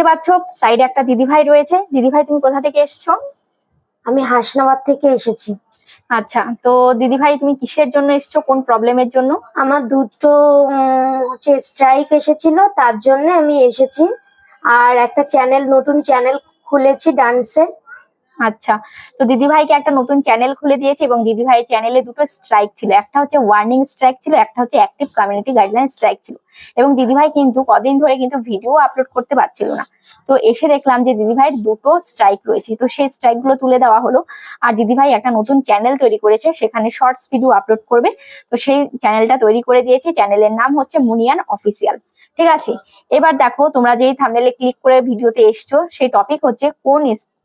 দেখতে পাচ্ছ সাইডে একটা দিদিভাই রয়েছে। দিদিভাই তুমি কোথা থেকে এসছো? আমি হাসনাবাদ থেকে এসেছি। আচ্ছা তো দিদিভাই তুমি কিসের জন্য এসছো? কোন প্রবলেমের জন্য? আমার দুটো হচ্ছে স্ট্রাইক এসেছিল তার জন্য আমি এসেছি। আর একটা চ্যানেল নতুন চ্যানেল খুলেছি ডান্সের আচ্ছা তো দিদিভাইকে একটা নতুন চ্যানেল খুলে দিয়েছে এবং দিদিভাইয়ের চ্যানেলে দুটো স্ট্রাইক ছিল। একটা হচ্ছে ওয়ার্নিং স্ট্রাইক ছিল, একটা হচ্ছে অ্যাক্টিভ কমিউনিটি গাইডলাইন স্ট্রাইক ছিল। এবং দিদিভাই কিন্তু কদিন ধরে কিন্তু ভিডিও আপলোড করতে পারছিল না। তো এসে দেখলাম যে দিদিভাইয়ের দুটো স্ট্রাইক রয়েছে। তো সেই স্ট্রাইকগুলো তুলে দেওয়া হলো আর দিদিভাই একটা নতুন চ্যানেল তৈরি করেছে, সেখানে শর্টস ভিডিও আপলোড করবে। তো সেই চ্যানেলটা তৈরি করে দিয়েছে। চ্যানেলের নাম হচ্ছে মুনিয়ান অফিসিয়াল ঠিক আছে? এবার দেখো, তোমরা যেই থামনেলে ক্লিক করে ভিডিওতে এসছো, সেই টপিক হচ্ছে কোন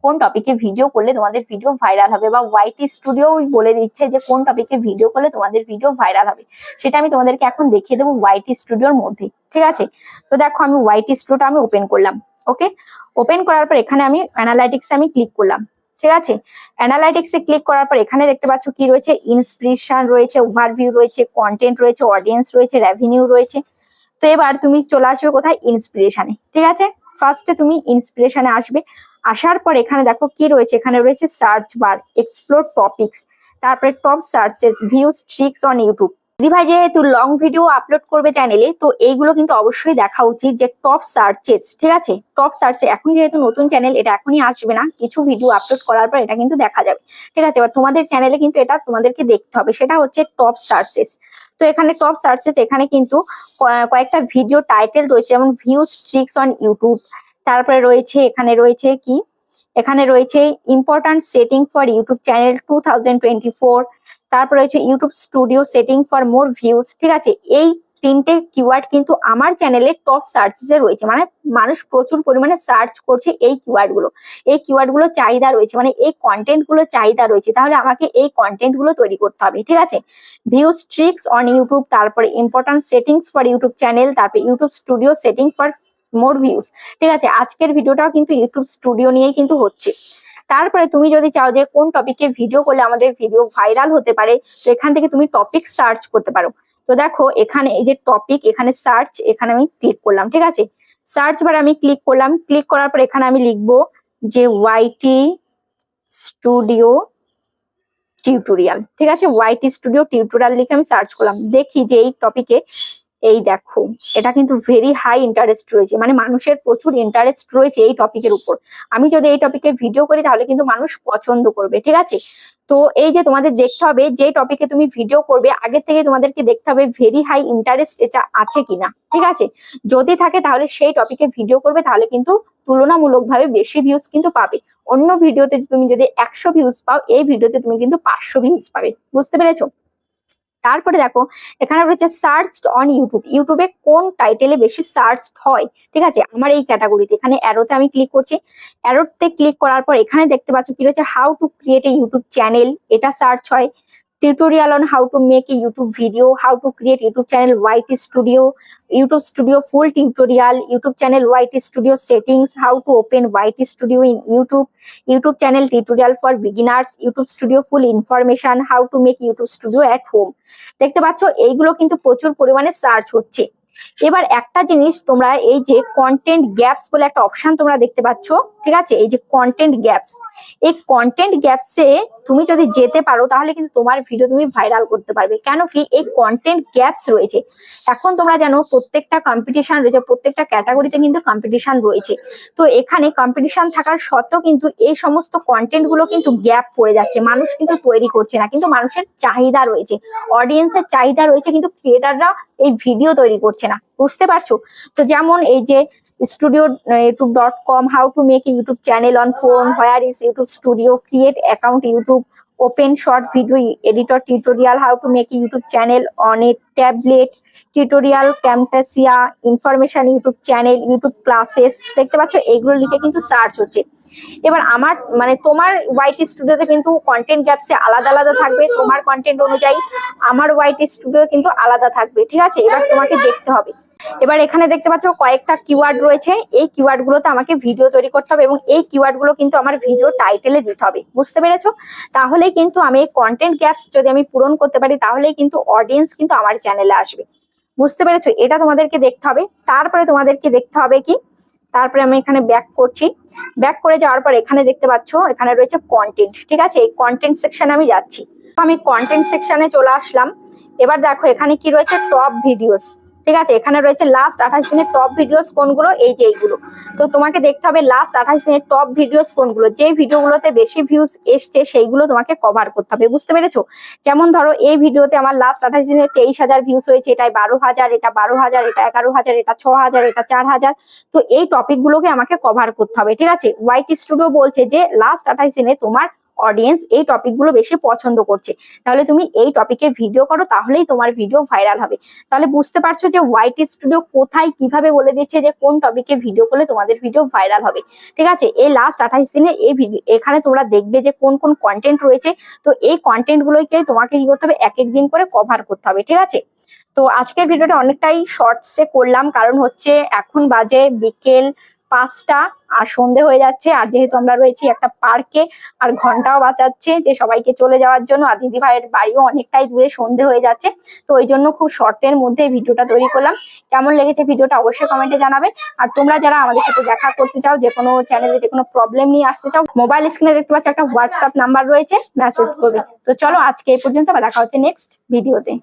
কোন টপিকে ভিডিও করলে তোমাদের ভিডিও ভাইরাল হবে বা ওয়াইটি স্টুডিও বলে দিচ্ছে যে কোন টপিকে ভিডিও করলে তোমাদের ভিডিও ভাইরাল হবে। সেটা আমি তোমাদেরকে এখন দেখিয়ে দেবো ওয়াইটি স্টুডিওর মধ্যে, ঠিক আছে? তো দেখো আমি ওয়াইটি স্টুডিওটা আমি ওপেন করলাম ওকে ওপেন করার পর এখানে আমি অ্যানালাইটিক্স আমি ক্লিক করলাম, ঠিক আছে? অ্যানালাইটিক্সে ক্লিক করার পর এখানে দেখতে পাচ্ছ কি রয়েছে? ইন্সপিরেশন রয়েছে ওভারভিউ রয়েছে কন্টেন্ট রয়েছে অডিয়েন্স রয়েছে রেভিনিউ রয়েছে। তো এবার তুমি চলে আসবে কোথায় ইন্সপিরেশনে ঠিক আছে? ফার্স্টে তুমি ইন্সপিরেশনে আসবে। আসার পর এখানে দেখো কি রয়েছে? এখানে রয়েছে সার্চ বার এক্সপ্লোর টপিকস তারপরে top searches views tricks on YouTube দিদিভাই যেহেতু লং ভিডিও আপলোড করবে চ্যানেলে তো এইগুলো কিন্তু অবশ্যই দেখা উচিত যে টপ সার্চেস ঠিক আছে? টপ সার্চে এখন যেহেতু নতুন চ্যানেল এটা এখনই আসবে না। কিছু ভিডিও আপলোড করার পর এটা কিন্তু দেখা যাবে। ঠিক আছে? এবার তোমাদের চ্যানেলে কিন্তু এটা তোমাদেরকে দেখতে হবে। সেটা হচ্ছে টপ সার্চেস তো এখানে টপ সার্চেস এখানে কিন্তু কয়েকটা ভিডিও টাইটেল রয়েছে, যেমন ভিউজ ট্রিক্স অন ইউটিউব তারপরে রয়েছে, এখানে রয়েছে কি? এখানে রয়েছে important setting for YouTube channel two তারপরে রয়েছে YouTube studio setting for more views ঠিক আছে? এই তিনটে কিওয়ার্ড কিন্তু আমার চ্যানেলে টপ সার্চেসে রয়েছে মানে মানুষ প্রচুর পরিমাণে সার্চ করছে এই কিওয়ার্ডগুলো। এই কিওয়ার্ডগুলো চাহিদা রয়েছে মানে এই কন্টেন্টগুলো চাহিদা রয়েছে, তাহলে আমাকে এই কন্টেন্টগুলো তৈরি করতে হবে, ঠিক আছে? ভিউজ ট্রিক্স অন ইউটিউব তারপরে important settings for YouTube channel তারপরে YouTube studio setting for more views ঠিক আছে? আজকের ভিডিওটাও কিন্তু ইউটিউব স্টুডিও নিয়েই কিন্তু হচ্ছে। তারপরে তুমি যদি চাও যে কোন টপিকে ভিডিও করলে আমাদের ভিডিও ভাইরাল হতে পারে, তো এখান থেকে তুমি টপিক সার্চ করতে পারো। তো দেখো, এখানে এই যে টপিক এখানে সার্চ এখানে আমি ক্লিক করলাম, ঠিক আছে? সার্চ বারে আমি ক্লিক করলাম। ক্লিক করার পর এখানে আমি লিখব যে ওয়াইটি স্টুডিও টিউটোরিয়াল ঠিক আছে? ওয়াইটি স্টুডিও টিউটোরিয়াল লিখে আমি সার্চ করলাম। দেখি যে এই টপিকে এই দেখো, এটা কিন্তু ভেরি হাই ইন্টারেস্ট রয়েছে মানে মানুষের প্রচুর ইন্টারেস্ট রয়েছে এই টপিকের উপর। আমি যদি এই টপিকে ভিডিও করি, তাহলে কিন্তু মানুষ পছন্দ করবে, ঠিক আছে? তো এই যে তোমাদের দেখতে হবে যে টপিকে তুমি ভিডিও করবে আগে থেকে তোমাদেরকে দেখতে হবে ভেরি হাই ইন্টারেস্ট এটা আছে কিনা, ঠিক আছে? যদি থাকে, তাহলে সেই টপিকে ভিডিও করবে, তাহলে কিন্তু তুলনামূলকভাবে বেশি ভিউজ কিন্তু পাবে। অন্য ভিডিওতে তুমি যদি একশো ভিউজ পাও, এই ভিডিওতে তুমি কিন্তু পাঁচশো ভিউজ পাবে, বুঝতে পেরেছ? তারপরে দেখো, এখানে রয়েছে সার্চ অন ইউটিউব ইউটিউবে কোন টাইটেলে বেশি সার্চড হয়? ঠিক আছে? আমার এই ক্যাটাগরিতে এখানে অ্যারোতে আমি ক্লিক করছি। অ্যারোতে ক্লিক করার পর এখানে দেখতে পাচ্ছ কি রয়েছে? How to create a YouTube channel এটা সার্চ হয়। Tutorial on how to make a YouTube video how to create YouTube channel YT studio YouTube studio full tutorial YouTube channel YT studio settings how to open YT studio in YouTube YouTube channel tutorial for beginners YouTube studio full information how to make YouTube studio at home দেখতে পাচ্ছ, এইগুলো কিন্তু প্রচুর পরিমাণে search হচ্ছে। এবার একটা জিনিস তোমরা এই যে কন্টেন্ট গ্যাপস বলে একটা অপশন তোমরা দেখতে পাচ্ছ, ঠিক আছে? এই যে কন্টেন্ট গ্যাপস এই কন্টেন্ট গ্যাপসে তুমি যদি যেতে পারো, তাহলে কিন্তু তোমার ভিডিও তুমি ভাইরাল করতে পারবে। কেন কি? এই কন্টেন্ট গ্যাপস রয়েছে। এখন তোমরা জানো, প্রত্যেকটা কম্পিটিশন রয়েছে, প্রত্যেকটা ক্যাটাগরিতে কিন্তু কম্পিটিশন রয়েছে। তো এখানে কম্পিটিশন থাকার সত্ত্বেও কিন্তু এই সমস্ত কন্টেন্টগুলো কিন্তু গ্যাপ পড়ে যাচ্ছে। মানুষ কিন্তু তৈরি করছে না, কিন্তু মানুষের চাহিদা রয়েছে। অডিয়েন্সের চাহিদা রয়েছে, কিন্তু ক্রিয়েটাররা এই ভিডিও তৈরি করছে না, বুঝতে পারছ? তো যেমন এই যে studio YouTube dot com how to make YouTube channel on phone where is YouTube studio create account YouTube open short video editor tutorial how to make YouTube channel on a tablet tutorial Camtasia information YouTube channel YouTube classes দেখতে পাচ্ছ এইগুলো লিখে কিন্তু search হচ্ছে। এবার আমার মানে তোমার ওয়াইটি স্টুডিওতে কিন্তু কন্টেন্ট গ্যাপসে আলাদা আলাদা থাকবে, তোমার কন্টেন্ট অনুযায়ী আমার ওয়াইটি স্টুডিও কিন্তু আলাদা থাকবে, ঠিক আছে? এবার তোমাকে দেখতে হবে। এবার এখানে দেখতে পাচ্ছ কয়েকটা কিওয়ার্ড রয়েছে। এই কিওয়ার্ড গুলোতে আমাকে ভিডিও তৈরি করতে হবে এবং এই কিওয়ার্ডগুলো কিন্তু আমার ভিডিও টাইটেলে দিতে হবে। বুঝতে পেরেছ? তাহলেই কিন্তু আমি এই কন্টেন্ট গ্যাপস যদি আমি পূরণ করতে পারি, তাহলেই কিন্তু অডিয়েন্স কিন্তু আমার চ্যানেলে আসবে। বুঝতে পেরেছ? এটা তোমাদেরকে দেখতে হবে। তারপরে তোমাদেরকে দেখতে হবে কি? তারপরে আমি এখানে ব্যাক করছি। ব্যাক করে যাওয়ার পর এখানে দেখতে পাচ্ছ, এখানে রয়েছে কন্টেন্ট ঠিক আছে? এই কন্টেন্ট সেকশনে আমি যাচ্ছি। আমি কন্টেন্ট সেকশনে চলে আসলাম। এবার দেখো এখানে কি রয়েছে? টপ ভিডিওস ঠিক আছে? এখানে রয়েছে লাস্ট আঠাশ দিনের টপ ভিডিওস কোনগুলো? এই যে এইগুলো। তো তোমাকে দেখতে হবে লাস্ট আঠাশ দিনের টপ ভিডিওস কোনগুলো? যে ভিডিওগুলোতে বেশি ভিউজ এসছে, সেইগুলো তোমাকে কভার করতে হবে। বুঝতে পেরেছ? যেমন ধরো, এই ভিডিওতে আমার লাস্ট আঠাশ দিনে তেইশ হাজার ভিউজ হয়েছে এটাই বারো হাজার, এটা বারো হাজার, এটা এগারো হাজার, এটা ছ হাজার, এটা চার হাজার। তো এই টপিক গুলোকে আমাকে কভার করতে হবে, ঠিক আছে? হোয়াইট স্টুডিও বলছে যে লাস্ট আঠাশ দিনে তোমার অডিয়েন্স এই টপিকগুলো বেশি পছন্দ করছে। তাহলে তুমি এই টপিকে ভিডিও করো, তাহলেই তোমার ভিডিও ভাইরাল হবে। তাহলে বুঝতে পারছ যে হোয়াইট স্টুডিও কোথায় কীভাবে বলে দিচ্ছে যে কোন টপিকে ভিডিও করলে তোমাদের ভিডিও ভাইরাল হবে। ঠিক আছে? এই লাস্ট আঠাশ দিনে এই ভিডিও এখানে তোমরা দেখবে যে কোন কোন কন্টেন্ট রয়েছে। তো এই কন্টেন্ট গুলোকে তোমাকে কি করতে হবে? এক এক দিন করে কভার করতে হবে। ঠিক আছে? তো আজকের ভিডিওটা অনেকটাই শর্টসে করলাম। কারণ হচ্ছে এখন বাজে বিকেল পাঁচটা, আর সন্ধে হয়ে যাচ্ছে, আর যেহেতু আমরা রয়েছি একটা পার্কে, আর ঘন্টাও বাঁচাচ্ছে যে সবাইকে চলে যাওয়ার জন্য, আর দিদি ভাইয়ের বাড়িও অনেকটাই দূরে সন্ধে হয়ে যাচ্ছে, তো ওই জন্য খুব শর্টের মধ্যে ভিডিওটা তৈরি করলাম। কেমন লেগেছে ভিডিওটা অবশ্যই কমেন্টে জানাবে, আর তোমরা যারা আমাদের সাথে দেখা করতে চাও, যে কোনো চ্যানেলে যে কোনো প্রবলেম নিয়ে আসতে চাও মোবাইল স্ক্রিনে দেখতে পাচ্ছ একটা হোয়াটসঅ্যাপ নাম্বার রয়েছে মেসেজ করবে। তো চলো আজকে এই পর্যন্ত, আবার দেখা হচ্ছে নেক্সট ভিডিওতে